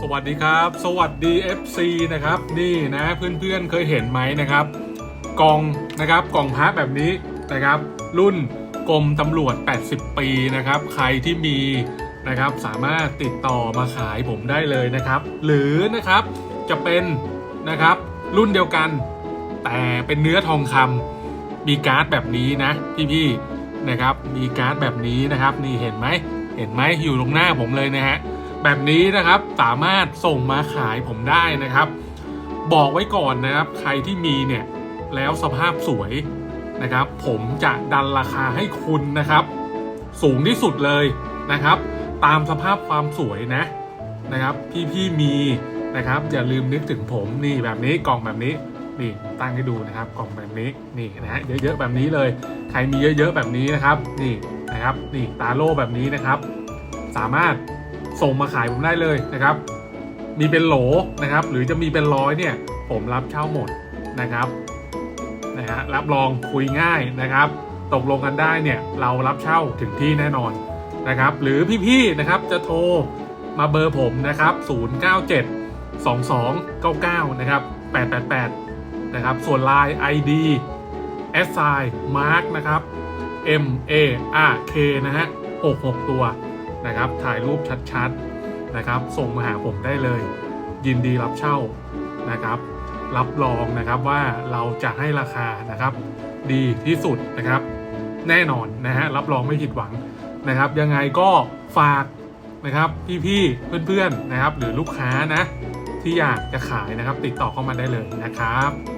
สวัสดีครับ สวัสดี FC นะครับ นี่นะเพื่อนๆเคยเห็นไหมนะครับกล่องนะครับกล่องพระแบบนี้นะครับ รุ่นกรมตำรวจ 80 ปีนะครับ ใครที่มีนะครับสามารถติดต่อมาขายผมได้เลยนะครับ หรือนะครับจะเป็นนะครับรุ่นเดียวกัน แต่เป็นเนื้อทองคำมีการ์ดแบบนี้นะพี่ๆนะครับ มีการ์ดแบบนี้นะครับ นี่เห็นไหมเห็นไหมอยู่ตรงหน้าผมเลยนะฮะ แบบนี้นะครับสามารถส่งมาขายผมได้นะครับ บอกไว้ก่อนนะครับ ใครที่มีเนี่ยแล้วสภาพสวยนะครับ ผมจะดันราคาให้คุณนะครับ สูงที่สุดเลยนะครับ ตามสภาพความสวยนะนะครับ พี่ๆมีนะครับ อย่าลืมนึกถึงผมนี่แบบนี้กล่องแบบนี้นี่ตั้งให้ดูนะครับกล่องแบบนี้นี่นะฮะเยอะๆแบบนี้เลย ใครมีเยอะๆแบบนี้นะครับ นี่นะครับนี่ตาโล่แบบนี้นะครับ สามารถ ส่งมาขายผมได้เลยนะครับ มีเป็นโหลนะครับ หรือจะมีเป็นร้อยเนี่ย ผมรับเช่าหมดนะครับนะฮะรับรองคุยง่ายนะครับ ตกลงกันได้เนี่ยเรารับเช่าถึงที่แน่นอนนะครับ หรือพี่ๆนะครับจะโทรมาเบอร์ผมนะครับ 097 2299 นะครับ 888 นะครับ ส่วน Line ID S I Mark นะครับ M A R K นะฮะ66 ตัว นะครับ ถ่ายรูปชัดๆนะครับ ส่งมาหาผมได้เลย ยินดีรับเช่านะครับ รับรองนะครับว่าเราจะให้ราคานะครับ ดีที่สุดนะครับ แน่นอนนะฮะรับรองไม่ผิดหวังนะครับ ยังไงก็ฝากนะครับพี่ๆเพื่อนๆนะครับ หรือลูกค้านะที่อยากจะขายนะครับ ติดต่อเข้ามาได้เลยนะครับ